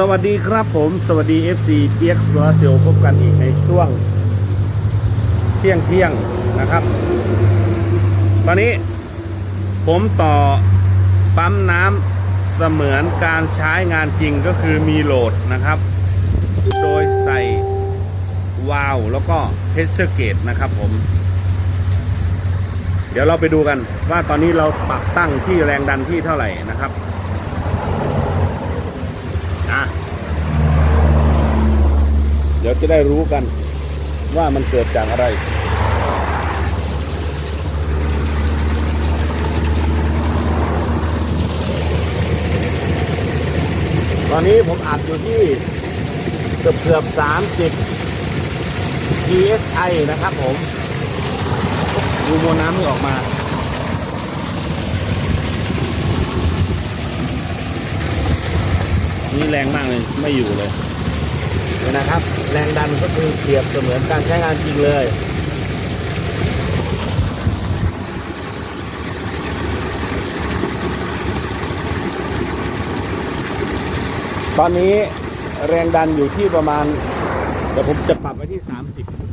สวัสดีครับผม สวัสดี FC เปียกสวเซลพบกันอีกในช่วง เที่ยงเที่ยงนะครับ ตอนนี้ผมต่อปั๊มน้ำเสมือนการใช้งานจริงก็คือมีโหลดนะครับ โดยใส่วาล์วแล้วก็เพชเชอร์เกตนะครับผม เดี๋ยวเราไปดูกันว่าตอนนี้เราปรับตั้งที่แรงดันที่เท่าไหร่นะครับอะเดี๋ยวจะได้รู้กันว่ามันเกิดจากอะไร ตอนนี้ผมอัดอยู่ที่เกือบเกือบ30 psi นะครับผมดูมวลน้ำที่ออกมานี่แรงมากเลย ไม่อยู่เลย นะครับ แรงดันก็คือเปรียบเสมือนการใช้งานจริงเลยตอนนี้แรงดันอยู่ที่ประมาณเดี๋ยวผมจะปรับไว้ที่ 30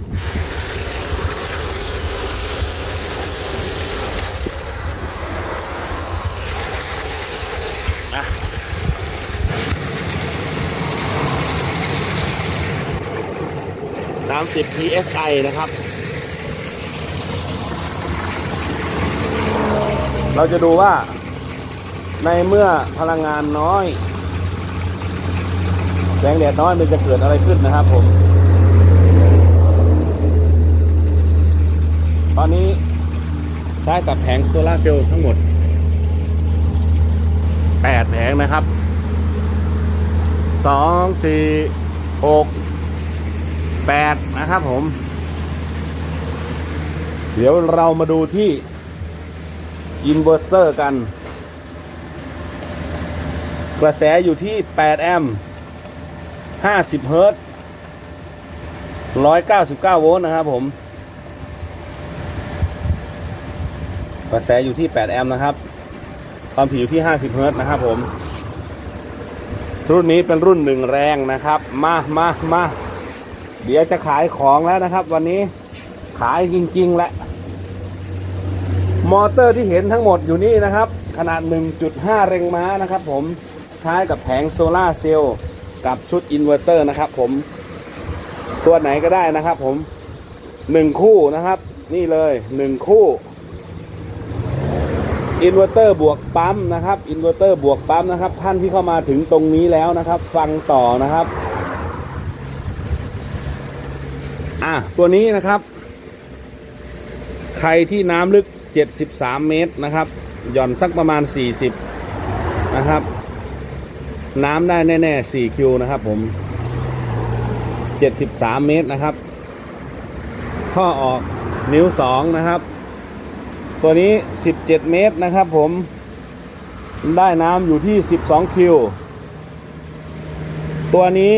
130 psi นะครับ เราจะดูว่าในเมื่อพลังงานน้อย แสงแดดน้อยมันจะเกิดอะไรขึ้นนะครับผม ตอนนี้ใช้กับแผงโซลาเซลล์ทั้งหมด 8 แผงนะครับ 2 4 6 สี่หกแปดนะครับผม เดี๋ยวเรามาดูที่อินเวอร์เตอร์กัน กระแสอยู่ที่ 8 แอมป์50 เฮิร์ตซ์199 โวลต์นะครับผม กระแสอยู่ที่ 8 แอมป์นะครับ ความถี่อยู่ที่ 50 เฮิร์ตซ์นะครับผม รุ่นนี้เป็นรุ่นหนึ่งแรงนะครับ มามามา เดี๋ยวจะขายของแล้วนะครับ วันนี้ขายจริงๆแหละมอเตอร์ที่เห็นทั้งหมดอยู่นี่นะครับ ขนาด 1.5แรงม้านะครับผมใช้กับแผงโซลาเซลล์กับชุดอินเวอร์เตอร์นะครับผมตัวไหนก็ได้นะครับผม 1 คู่นะครับ นี่เลย 1 คู่อินเวอร์เตอร์บวกปั๊มนะครับอินเวอร์เตอร์บวกปั๊มนะครับ ท่านที่เข้ามาถึงตรงนี้แล้วนะครับ ฟังต่อนะครับ อะตัวนี้นะครับ ใครที่น้ำลึก 73 เมตรนะครับ หย่อนสักประมาณ 40 นะครับ น้ำได้แน่ๆ4คิวนะครับ ผม 73 เมตรนะครับข้อออกนิ้ว 2 นะครับ ตัวนี้ 17 เมตรนะครับ ผมได้น้ำอยู่ที่ 12 คิว ตัวนี้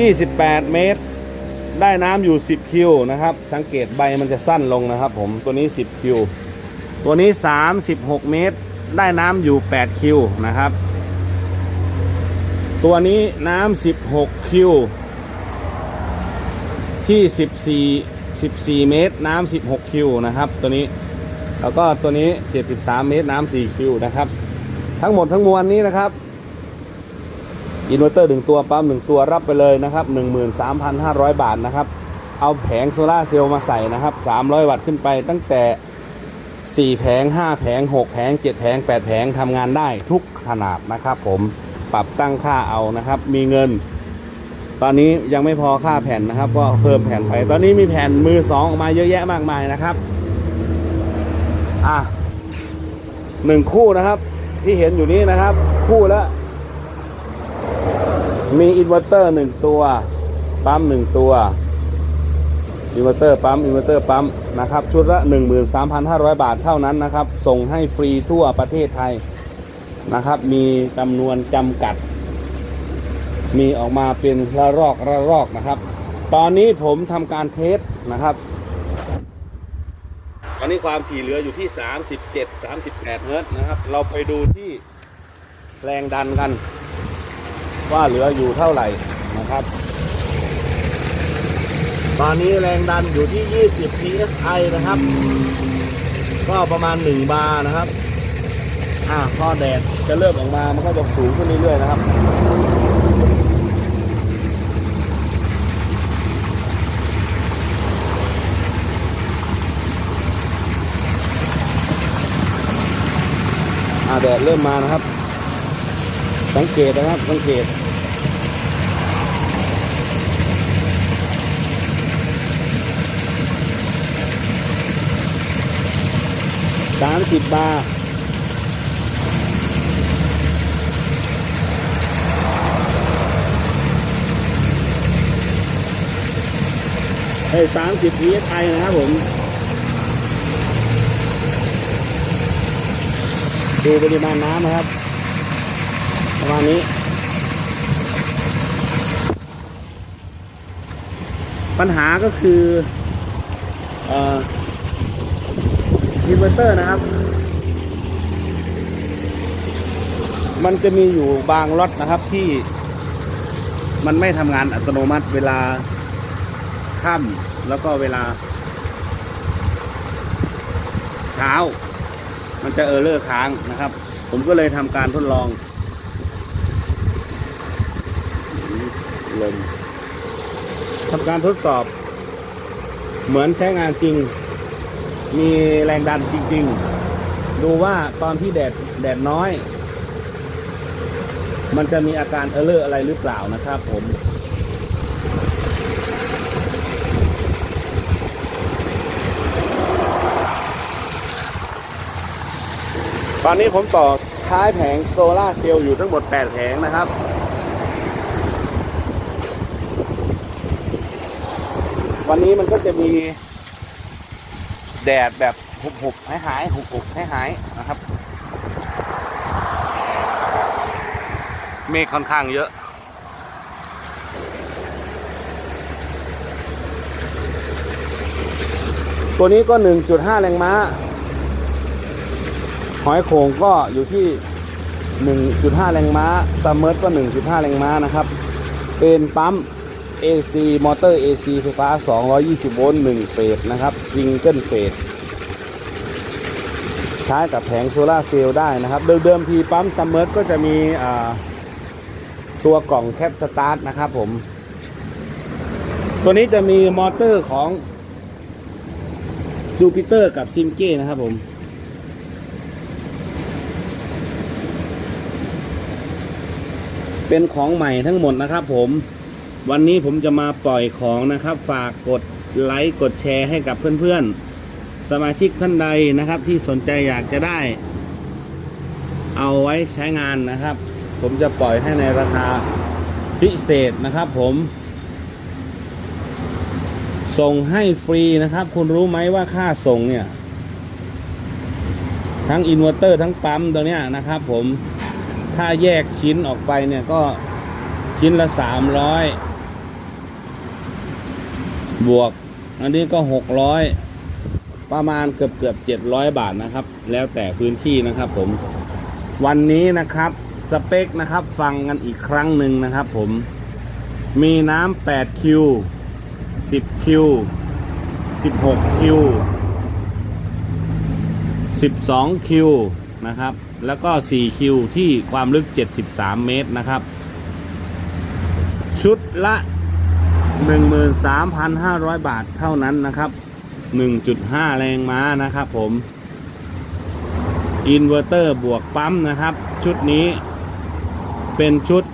28 เมตร ได้น้ำอยู่ 10 คิวนะครับ สังเกตใบมันจะสั้นลงนะครับผม ตัวนี้ 10 คิว ตัวนี้ 36 เมตร ได้น้ำอยู่ 8 คิวนะครับ ตัวนี้น้ำ 16 คิว ที่ 14 14 เมตร น้ำ 16 คิวนะครับ ตัวนี้ แล้วก็ตัวนี้ 73 เมตร น้ำ 4 คิวนะครับ ทั้งหมดทั้งมวลนี้นะครับ อินเวอร์เตอร์หนึ่งตัวปั๊มหนึ่งตัวรับไปเลยนะครับ 13,500 บาทนะครับ เอาแผงโซลาเซลล์มาใส่นะครับ 300 วัตต์ขึ้นไปตั้งแต่ 4 แผง 5 แผง 6 แผง 7 แผง 8 แผงทำงานได้ทุกขนาดนะครับผมปรับตั้งค่าเอานะครับ มีเงิน ตอนนี้ยังไม่พอค่าแผ่นนะครับ ก็เพิ่มแผ่นไป ตอนนี้มีแผ่นมือสองออกมาเยอะแยะมากมายนะครับ อะหนึ่งคู่นะครับที่เห็นอยู่นี้นะครับ คู่ละ มีอินเวอร์เตอร์หนึ่งตัว ปั๊มหนึ่งตัว อินเวอร์เตอร์ปั๊ม อินเวอร์เตอร์ปั๊มนะครับ ชุดละ 13,500 บาทเท่านั้นนะครับ ส่งให้ฟรีทั่วประเทศไทยนะครับ มีจำนวนจำกัด มีออกมาเป็นระลอกระลอกนะครับ ตอนนี้ผมทำการเทสนะครับตอนนี้ความถี่เหลืออยู่ที่ 37 38 เฮิร์ตซ์นะครับ เราไปดูที่แรงดันกัน ว่าเหลืออยู่เท่าไหร่นะครับ ตอนนี้แรงดันอยู่ที่ 20 psi นะครับ ก็ประมาณ 1 บาร์นะครับ อ่าพอแดดจะเริ่มออกมา มันก็จะสูงขึ้นเรื่อยๆนะครับอ่าแดดเริ่มมานะครับ สังเกตนะครับ สังเกต สามสิบบาทเฮ้สามสิบ psi นะครับผมดูปริมาณน้ำนะครับ ประมาณนี้ ปัญหาก็คือเอ่ อินเวอร์เตอร์นะครับ มันจะมีอยู่บางล็อตนะครับที่มันไม่ทำงานอัตโนมัติเวลาค่ำแล้วก็เวลา เช้า มันจะเออร์เลอร์ค้างนะครับ ผมก็เลยทำการทดลองลมทำการทดสอบ เหมือนใช้งานจริง มีแรงดันจริง ๆ ดูว่าตอนที่แดดแดดน้อย มันจะมีอาการเออเลอร์อะไรหรือเปล่านะครับผมตอนนี้ผมต่อท้ายแผงโซลาเซลล์อยู่ทั้งหมด 8 แผงนะครับ วันนี้มันก็จะมี แดดแบบหุบๆหายหายๆหุบหายหายนะครับ เมฆค่อนข้างเยอะ ตัวนี้ก็ 1.5 แรงม้า หอยโขงก็อยู่ที่ 1.5 แรงม้าซัมเมอร์ก็ 1.5 แรงม้านะครับ เป็นปั๊ม AC มอเตอร์ AC ไฟฟ้า 220 โวลต์1เฟสนะครับซิงเกิลเฟสใช้กับแผงโซลาเซลล์ได้นะครับ เดิมๆทีปั๊มซัมเมอร์ก็จะมีตัวกล่องแคปสตาร์ทนะครับผม ตัวนี้จะมีมอเตอร์ของจูปิเตอร์กับซิมเก้นะครับผมเป็นของใหม่ทั้งหมดนะครับผม วันนี้ผมจะมาปล่อยของนะครับ ฝากกดไลค์กดแชร์ให้กับเพื่อนๆ สมาชิกท่านใดนะครับ ที่สนใจอยากจะได้ เอาไว้ใช้งานนะครับ ผมจะปล่อยให้ในราคาพิเศษนะครับ ผม ส่งให้ฟรีนะครับ คุณรู้ไหมว่าค่าส่งเนี่ย ทั้งอินเวอร์เตอร์ทั้งปั๊มตัวเนี้ยนะครับ ผมถ้าแยกชิ้นออกไปเนี่ยก็ชิ้นละสามร้อย บวก อันนี้ก็หกร้อยประมาณเกือบเกือบเจ็ดร้อยบาทนะครับ แล้วแต่พื้นที่นะครับผม วันนี้นะครับสเปคนะครับฟังกันอีกครั้งหนึ่งนะครับผม มีน้ำ8คิว10คิว16คิว12คิวนะครับ แล้วก็4คิวที่ความลึก 73 เมตรนะครับ ชุดละ 13,500 บาทเท่านั้นนะครับ 1.5 แรงม้านะครับผมอินเวอร์เตอร์บวกปั๊มนะครับ ชุดนี้เป็นชุด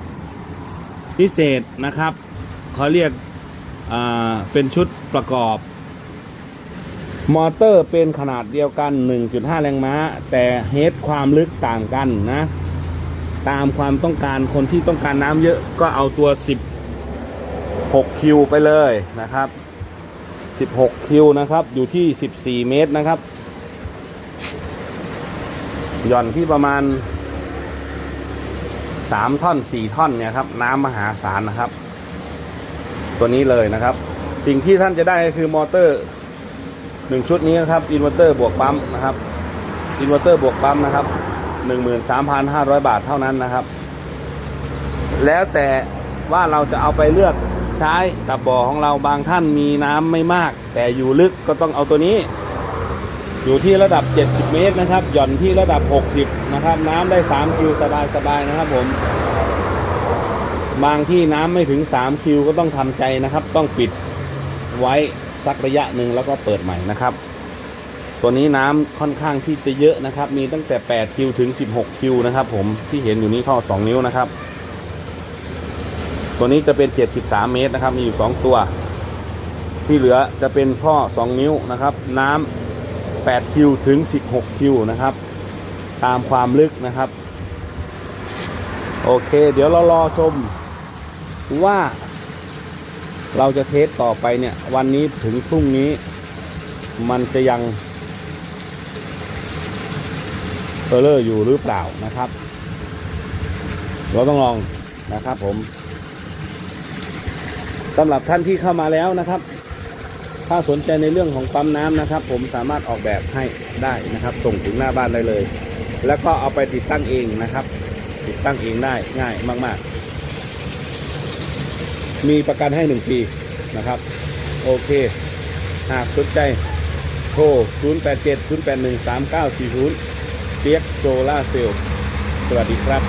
พิเศษนะครับเขาเรียกเป็นชุดประกอบ มอเตอร์เป็นขนาดเดียวกัน 1.5 แรงม้า แต่เฮดความลึกต่างกันนะ ตามความต้องการคนที่ต้องการน้ำเยอะก็เอาตัว 16 คิวไปเลยนะครับ 16 คิวนะครับ อยู่ที่ 14 เมตรนะครับ หย่อนที่ประมาณ 3 ท่อน 4 ท่อนเนี่ยครับ น้ำมหาศาลนะครับ ตัวนี้เลยนะครับ สิ่งที่ท่านจะได้ก็คือมอเตอร์หนึ่งชุดนี้นะครับ อินเวอร์เตอร์บวกปั๊มนะครับ อินเวอร์เตอร์บวกปั๊มนะครับ 13,500 บาทเท่านั้นนะครับ แล้วแต่ว่าเราจะเอาไปเลือก ใช้กับบ่อของเราบางท่านมีน้ำไม่มาก แต่อยู่ลึกก็ต้องเอาตัวนี้ อยู่ที่ระดับ 70 เมตรนะครับ หย่อนที่ระดับ 60 นะครับ น้ำได้3คิวสบายๆนะครับผมบางที่น้ำไม่ถึง3คิวก็ต้องทำใจนะครับ ต้องปิดไว้สักระยะหนึ่งแล้วก็เปิดใหม่นะครับ ตัวนี้น้ำค่อนข้างที่จะเยอะนะครับ มีตั้งแต่8คิวถึง 16คิวนะครับ ผมที่เห็นอยู่นี้ท่อ2 นิ้วนะครับ ตัวนี้จะเป็น 73 เมตรนะครับ มีอยู่ 2 ตัว ที่เหลือจะเป็นท่อ 2 นิ้วนะครับ น้ำ8คิวถึง 16 คิวนะครับ ตามความลึกนะครับ โอเค เดี๋ยวเรารอชมว่าเราจะเทสต่อไปเนี่ย วันนี้ถึงพรุ่งนี้ มันจะยังเออร์เลอร์อยู่หรือเปล่านะครับ เราต้องลองนะครับผม สำหรับท่านที่เข้ามาแล้วนะครับ ถ้าสนใจในเรื่องของปั๊มน้ำนะครับ ผมสามารถออกแบบให้ได้นะครับ ส่งถึงหน้าบ้านได้เลย แล้วก็เอาไปติดตั้งเองนะครับ ติดตั้งเองได้ง่ายมาก ๆ มีประกันให้1ปีนะครับ โอเค หากสนใจโทร 087 081 3940 เปียกโซล่าเซลล์สวัสดีครับ